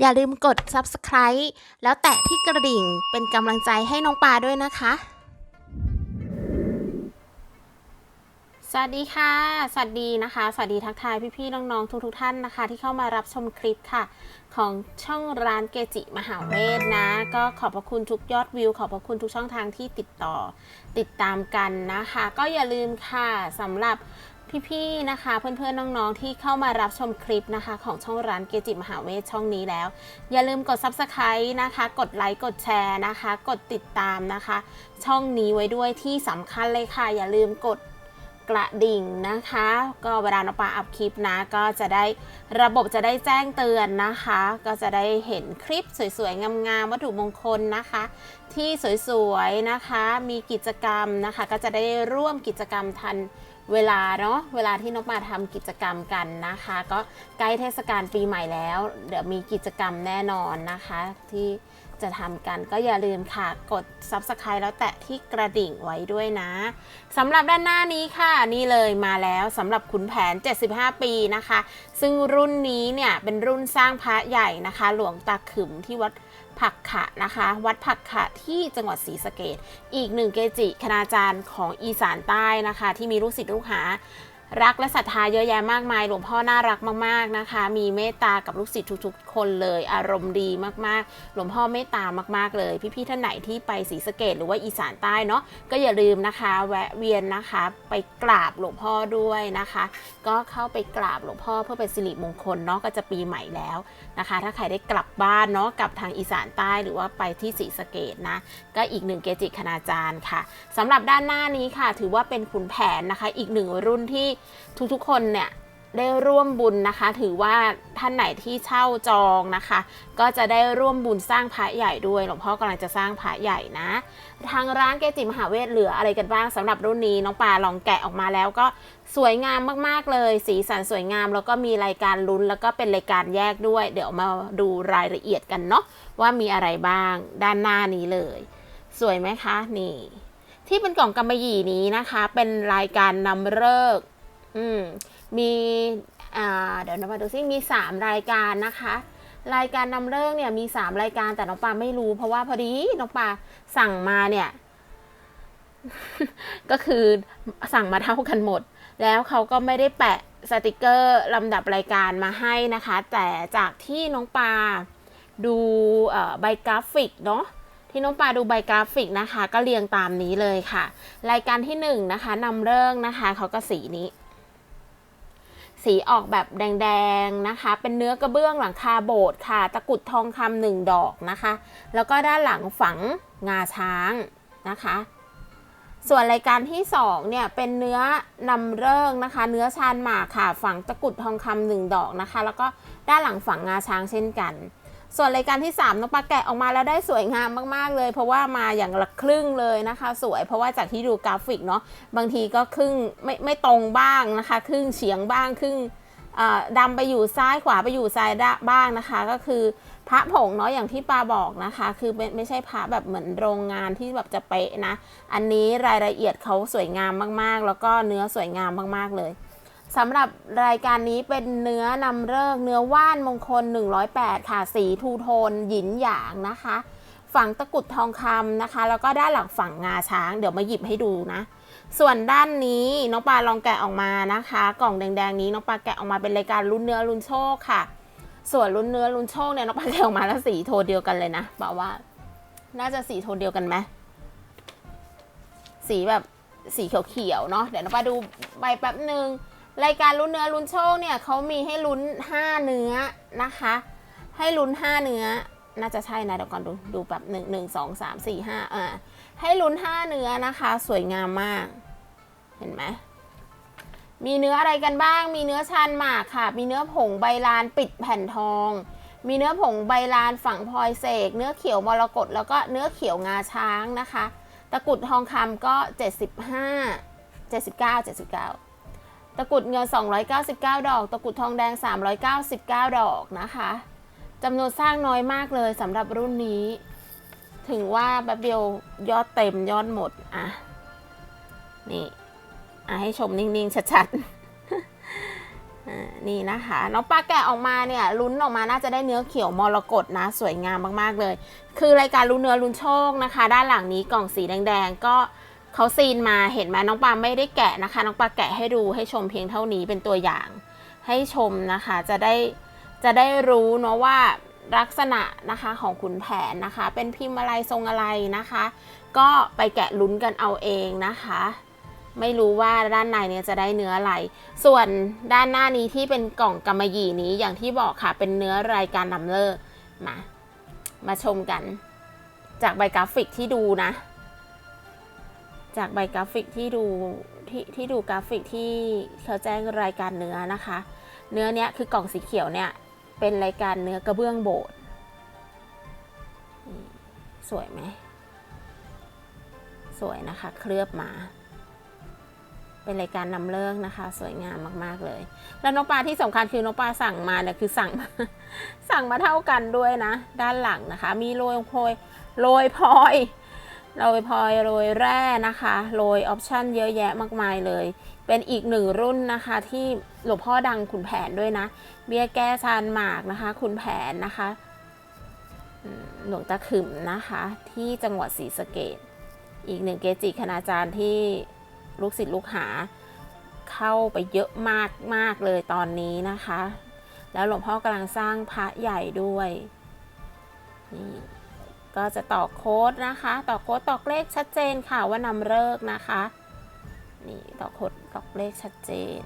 อย่าลืมกด subscribe แล้วแตะที่กระดิ่งเป็นกำลังใจให้น้องปลาด้วยนะคะ สวัสดีค่ะ สวัสดีนะคะ สวัสดีทักทายพี่ๆน้องๆทุกๆท่านนะคะ ที่เข้ามารับชมคลิปค่ะ ของช่องร้านเกจิมหาเวทนะ ก็ขอบพระคุณทุกยอดวิว ขอบพระคุณทุกช่องทางที่ติดต่อติดตามกันนะคะ ก็อย่าลืมค่ะสำหรับ พี่ๆนะคะ เพื่อนๆน้องๆที่เข้ามารับชมคลิปนะคะ ของช่องร้านเกจิมหาเวทช่องนี้แล้ว อย่าลืมกด subscribe นะคะ กดไลค์กดแชร์นะคะ กดติดตามนะคะ ช่องนี้ไว้ด้วยที่สำคัญเลยค่ะ อย่าลืมกดกระดิ่งนะคะ ก็เวลาน้องปลาอัพคลิปนะ ก็จะได้ระบบจะได้แจ้งเตือนนะคะ ก็จะได้เห็นคลิปสวยๆ งามๆวัตถุมงคลนะคะ ที่สวยๆนะคะ มีกิจกรรมนะคะ ก็จะได้ร่วมกิจกรรมทัน เวลาเนาะเวลาที่น้องปลาทำกิจกรรมกันนะคะ ก็ใกล้เทศกาลปีใหม่แล้ว เดี๋ยวมีกิจกรรมแน่นอนนะคะ ที่จะทำกันก็อย่าลืมค่ะ กด subscribe แล้วแตะที่กระดิ่งไว้ด้วยนะสำหรับด้านหน้านี้ค่ะ นี่เลยมาแล้วสำหรับขุนแผน 75 ปีนะคะ ซึ่งรุ่นนี้เนี่ยเป็นรุ่นสร้างพระใหญ่นะคะ หลวงตาขึมที่วัด ผักขะนะคะ วัดผักขะที่จังหวัดศรีสะเกดอีกหนึ่งเกจิคณาจารย์ของอีสานใต้นะคะ ที่มีลูกศิษย์ลูกหา รักและศรัทธาเยอะแยะมากมาย หลวงพ่อน่ารักมากๆนะคะ มีเมตตากับลูกศิษย์ทุกๆ คนเลย อารมณ์ดีมากๆ หลวงพ่อเมตตามากๆเลย พี่ๆท่านไหนที่ไปศรีสะเกดหรือว่าอีสานใต้เนาะก็อย่าลืมนะคะ แวะเวียนนะคะ ไปกราบหลวงพ่อด้วยนะคะ ก็เข้าไปกราบหลวงพ่อเพื่อเป็นสิริมงคลเนาะก็จะปีใหม่แล้วนะคะ ถ้าใครได้กลับบ้านเนาะกลับทางอีสานใต้หรือว่าไปที่ศรีสะเกดนะ ก็อีกหนึ่งเกจิคณาจารย์ค่ะสำหรับด้านหน้านี้ค่ะ ถือว่าเป็นขุนแผนนะคะ อีกหนึ่งรุ่นที่ทุกๆคนเนี่ยได้ร่วมบุญนะคะ ถือว่าท่านไหนที่เช่าจองนะคะ ก็จะได้ร่วมบุญสร้างพระใหญ่ด้วยหลวงพ่อกำลังจะสร้างพระใหญ่นะ ทางร้านเกจิมหาเวทเหลืออะไรกันบ้างสำหรับรุ่นนี้น้องปลาลองแกะออกมาแล้วก็สวยงามมากๆเลย สีสันสวยงามแล้วก็มีรายการลุ้นแล้วก็เป็นรายการแยกด้วย เดี๋ยวมาดูรายละเอียดกันเนาะว่ามีอะไรบ้างด้านหน้านี้เลย สวยไหมคะนี่ ที่เป็นกล่องกำมะหยี่นี้นะคะ เป็นรายการนำเลิก อืมมีอ่าเดี๋ยวเรามาดูซิมี 3 รายการนะคะ รายการนำเลิกษ์เนี่ยมี 3 รายการแต่น้องปาไม่รู้เพราะว่าพอดีน้องปาสั่งมาเนี่ย ก็คือสั่งมาเท่ากันหมด แล้วเขาก็ไม่ได้แปะสติกเกอร์ลำดับรายการมาให้นะคะ แต่จากที่น้องปาดูใบกราฟิกเนาะที่น้องปลาดูใบกราฟิกนะคะ ก็เรียงตามนี้เลยค่ะ รายการที่1นงนะคะนำเรื่องนะคะเขาก็สีนี้ สีออกแบบแดงๆนะคะ เป็นเนื้อกระเบื้องหลังคาโบสถ์ค่ะ ตะกุดทองคำหนึ่งดอกนะคะ แล้วก็ด้านหลังฝังงาช้างนะคะ ส่วนรายการที่2เนี่ยเป็นเนื้อนำเรื่องนะคะ เนื้อชานหมากค่ะ ฝังตะกุดทองคำหนึ่งดอกนะคะ แล้วก็ด้านหลังฝังงาช้างเช่นกัน ส่วนรายการที่ 3น้องปลาแกะออกมาแล้วได้สวยงามมากๆเลย เพราะว่ามาอย่างละครึ่งเลยนะคะ สวยเพราะว่าจากที่ดูกราฟิกเนาะบางทีก็ครึ่งไม่ไม่ตรงบ้างนะคะ ครึ่งเฉียงบ้างครึ่งดำไปอยู่ซ้ายขวาไปอยู่ซ้ายด้าบ้างนะคะ ก็คือพระผงเนาะอย่างที่ปาบอกนะคะ คือไม่ไม่ใช่พระแบบเหมือนโรงงานที่แบบจะเป๊ะนะ อันนี้รายละเอียดเขาสวยงามมากๆ แล้วก็เนื้อสวยงามมากๆเลย สำหรับรายการนี้เป็นเนื้อนำเลิกเนื้อว่านมงคล 108 ค่ะ สีทูโทน หยินหยางนะคะ ฝังตะกุดทองคำนะคะ แล้วก็ด้านหลังฝังงาช้าง เดี๋ยวมาหยิบให้ดูนะ ส่วนด้านนี้น้องปลาลองแกะออกมานะคะ กล่องแดงๆนี้น้องปลาแกะออกมาเป็นรายการลุ้นเนื้อลุ้นโชคค่ะ ส่วนลุ้นเนื้อลุ้นโชคเนี่ยน้องปลาแกะออกมาแล้วสีโทนเดียวกันเลยนะบอกว่า น่าจะสีโทนเดียวกันไหมสีแบบสีเขียวๆเนาะเดี๋ยวน้องปลาดูใบแป๊บหนึ่ง รายการลุ้นเนื้อลุ้นโชคเนี่ยเขามีให้ลุ้น 5 เนื้อนะคะ ให้ลุ้น 5 เนื้อ น่าจะใช่นะเดี๋ยวก่อนดูดูแบบหนึ่งหนึ่งสองสามสี่ห้าอ่าให้ลุ้น 5 เนื้อนะคะ สวยงามมาก เห็นไหมมีเนื้ออะไรกันบ้าง มีเนื้อชานหมากค่ะ มีเนื้อผงใบลานปิดแผ่นทอง มีเนื้อผงใบลานฝังพลอยเสก เนื้อเขียวมรกตแล้วก็เนื้อเขียวงาช้างนะคะ ตะกุดทองคำก็ 75 79 79 ตะกรุดเงิน 299 ดอก ตะกรุดทองแดง 399 ดอกนะคะจำนวนสร้างน้อยมากเลยสำหรับรุ่นนี้ ถึงว่าแป๊บเดียวยอดเต็มยอดหมด อะ นี่ อะ ให้ชมนิ่ง ๆ ชัดๆอ่านี่นะคะ น้องปลาแกะออกมาเนี่ยลุ้นออกมาน่าจะได้เนื้อเขียวมรกตนะ สวยงามมากๆเลย คือรายการลุ้นเนื้อลุ้นโชคนะคะ ด้านหลังนี้กล่องสีแดง ๆ ก็ เขาซีนมาเห็นไหมน้องปลาไม่ได้แกะนะคะ น้องปลาแกะให้ดูให้ชมเพียงเท่านี้เป็นตัวอย่าง ให้ชมนะคะจะได้จะได้รู้เนาะว่าลักษณะนะคะของขุนแผนนะคะ เป็นพิมพ์อะไรทรงอะไรนะคะ ก็ไปแกะลุ้นกันเอาเองนะคะ ไม่รู้ว่าด้านในเนี่ยจะได้เนื้ออะไร ส่วนด้านหน้านี้ที่เป็นกล่องกำมะหยี่นี้อย่างที่บอกค่ะเป็นเนื้อรายการนำเลิกมามาชมกัน จากใบกราฟิกที่ดูนะ จากใบกราฟิกที่ดูที่ที่ดูกราฟิกที่เขาแจ้งรายการเนื้อนะคะ เนื้อเนี้ยคือกล่องสีเขียวเนี่ยเป็นรายการเนื้อกระเบื้องโบสถ์นี่สวยไหมสวยนะคะ เคลือบมา เป็นรายการนำเลิกนะคะ สวยงามมาก ๆ เลย แล้วนกปลาที่สำคัญคือนกปลาสั่งมาเนี่ยคือสั่งสั่งมาเท่ากันด้วยนะ ด้านหลังนะคะ มีโรยโพยโรยพลอย โรยพลอยโรยแร่นะคะโรยออปชั่นเยอะแยะมากมายเลย เป็นอีกหนึ่งรุ่นนะคะ ที่หลวงพ่อดังขุนแผนด้วยนะ เบี้ยแก้ซานหมากนะคะขุนแผนนะคะหลวงตาขึมนะคะ ที่จังหวัดศรีสะเกดอีกหนึ่งเกจิคณาจารย์ที่ลูกศิษย์ลูกหาเข้าไปเยอะมากมากเลยตอนนี้นะคะ แล้วหลวงพ่อกำลังสร้างพระใหญ่ด้วยนี่ ก็จะต่อโค้ดนะคะ ต่อโค้ดตอกเลขชัดเจนค่ะว่านำเลิกนะคะ นี่ต่อโค้ดตอกเลขชัดเจน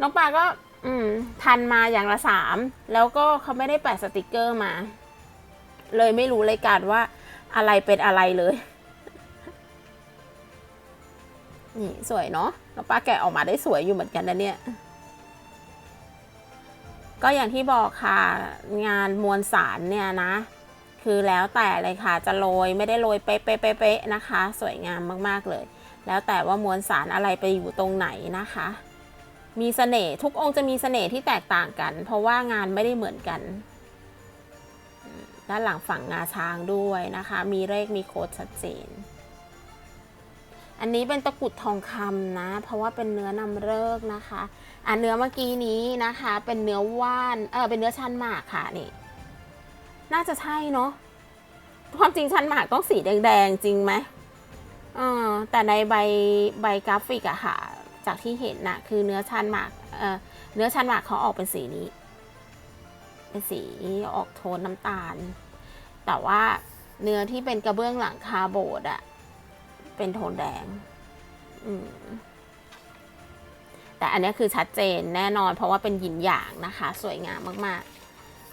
น้องปลาก็อืมทันมาอย่างละสามแล้วก็เขาไม่ได้แปะสติกเกอร์มา เลยไม่รู้เลยกันว่าอะไรเป็นอะไรเลย นี่สวยเนาะน้องปลาแกะออกมาได้สวยอยู่เหมือนกันนะเนี่ยก็อย่างที่บอกค่ะ งานมวลสารเนี่ยนะ คือแล้วแต่เลยค่ะจะโรยไม่ได้โรยเป๊ะๆๆๆนะคะ สวยงามมากๆเลย แล้วแต่ว่ามวลสารอะไรไปอยู่ตรงไหนนะคะ มีเสน่ห์ทุกองค์จะมีเสน่ห์ที่แตกต่างกัน เพราะว่างานไม่ได้เหมือนกัน ด้านหลังฝั่งงาช้างด้วยนะคะ มีเลขมีโค้ดชัดเจน อันนี้เป็นตะกุดทองคำนะ เพราะว่าเป็นเนื้อนำเลิกนะคะอะเนื้อเมื่อกี้นี้นะคะ เป็นเนื้อว่านเออเป็นเนื้อชันหมากค่ะนี่ น่าจะใช่เนาะความจริงชันหมากต้องสีแดงๆจริงไหมเออแต่ในใบใบกราฟิกอะค่ะ จากที่เห็นนะคือเนื้อชันหมากเออเนื้อชันหมากเขาออกเป็นสีนี้ เป็นสีออกโทนน้ำตาล แต่ว่าเนื้อที่เป็นกระเบื้องหลังคาโบสถ์อะเป็นโทนแดง อืมแต่อันนี้คือชัดเจนแน่นอนเพราะว่าเป็นหยินหยางนะคะ สวยงามมาก ๆ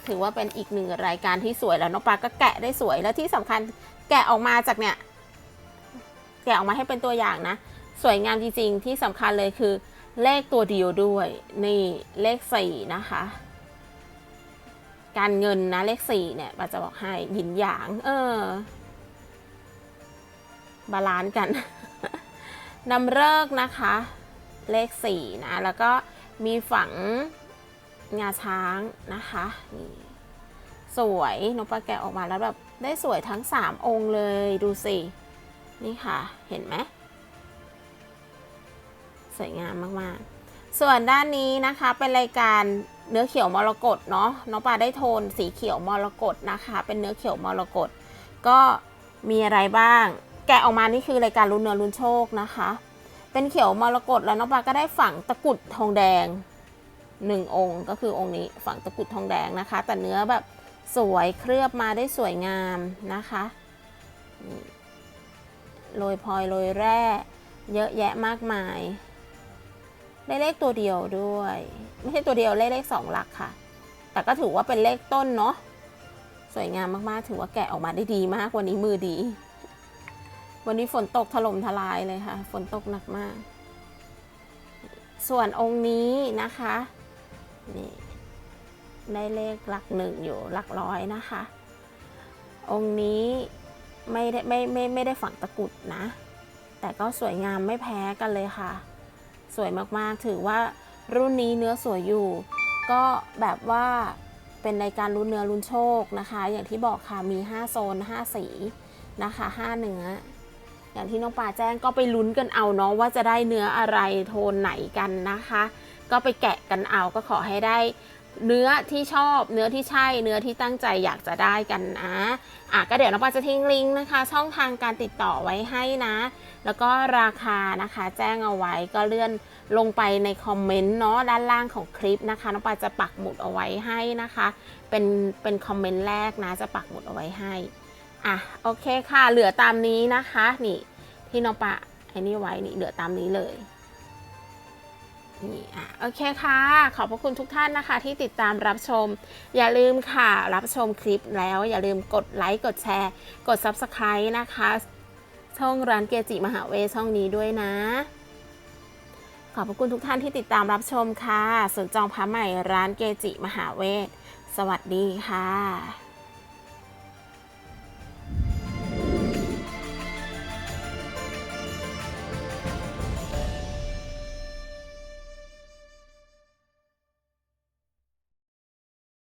ถือว่าเป็นอีกหนึ่งรายการที่สวยแล้วน้องปลาก็แกะได้สวยแล้วที่สำคัญแกะออกมาจากเนี่ยแกะออกมาให้เป็นตัวอย่างนะ สวยงามจริงๆ ที่สำคัญเลยคือเลขตัวเดียวด้วย นี่เลขสี่นะคะ การเงินนะเลขสี่เนี่ยปาจะบอกให้หยินหยาง เออบาลานซ์กันนำเลิกนะคะ เลขสี่นะ แล้วก็มีฝัง งาช้างนะคะนี่สวยนกปลาแกะออกมาแล้วแบบได้สวยทั้ง 3 องค์เลยดูสินี่ค่ะเห็นไหมสวยงามมากๆ ส่วนด้านนี้นะคะเป็นรายการเนื้อเขียวมรกตเนาะน้องปลาได้โทนสีเขียวมรกตนะคะ เป็นเนื้อเขียวมรกตก็มีอะไรบ้าง แกะออกมานี่คือรายการลุ้นเนื้อลุ้นโชคนะคะ เป็นเขียวมรกตแล้วน้องปลาก็ได้ฝังตะกุดทองแดง หนึ่งองค์ก็คือองค์นี้ฝังตะกุดทองแดงนะคะ แต่เนื้อแบบสวยเคลือบมาได้สวยงามนะคะโรยพลอยโรยแร่เยอะแยะมากมาย ได้เลขตัวเดียวด้วย ไม่ใช่ตัวเดียวเลขเลขสองหลักค่ะ แต่ก็ถือว่าเป็นเลขต้นเนาะสวยงามมากๆ ถือว่าแกะออกมาได้ดีมากวันนี้มือดี วันนี้ฝนตกถล่มทลายเลยค่ะ ฝนตกหนักมาก ส่วนองค์นี้นะคะ นี่ได้เลขหลักหนึ่งอยู่หลักร้อยนะคะ องค์นี้ไม่ได้ไม่ไม่ไม่ได้ฝังตะกุดนะ แต่ก็สวยงามไม่แพ้กันเลยค่ะ สวยมากๆถือว่ารุ่นนี้เนื้อสวยอยู่ ก็แบบว่าเป็นในการรุ่นเนื้อรุ่นโชคนะคะ อย่างที่บอกค่ะมี 5 โซน 5 สีนะคะ 5 เนื้อ อย่างที่น้องปลาแจ้งก็ไปลุ้นกันเอาเนาะว่าจะได้เนื้ออะไรโทนไหนกันนะคะ ก็ไปแกะกันเอาก็ขอให้ได้เนื้อที่ชอบเนื้อที่ใช่เนื้อที่ตั้งใจอยากจะได้กันนะอะก็เดี๋ยวน้องปาจะทิ้งลิงก์นะคะ ช่องทางการติดต่อไว้ให้นะ แล้วก็ราคานะคะ แจ้งเอาไว้ก็เลื่อนลงไปในคอมเมนต์เนาะด้านล่างของคลิปนะคะน้องปาจะปักหมุดเอาไว้ให้นะคะ เป็นเป็นคอมเมนต์แรกนะจะปักหมุดเอาไว้ให้อะโอเคค่ะเหลือตามนี้นะคะนี่ที่น้องปะไอ้นี่ไว้นี่เหลือตามนี้เลย นี่อะโอเคค่ะ ขอบพระคุณทุกท่านนะคะ ที่ติดตามรับชม อย่าลืมค่ะ รับชมคลิปแล้ว อย่าลืมกดไลค์กดแชร์ กด Subscribe นะคะ ช่องร้านเกจิมหาเวช่องนี้ด้วยนะ ขอบพระคุณทุกท่านที่ติดตามรับชมค่ะสนจองพระใหม่ร้านเกจิมหาเวสวัสดีค่ะ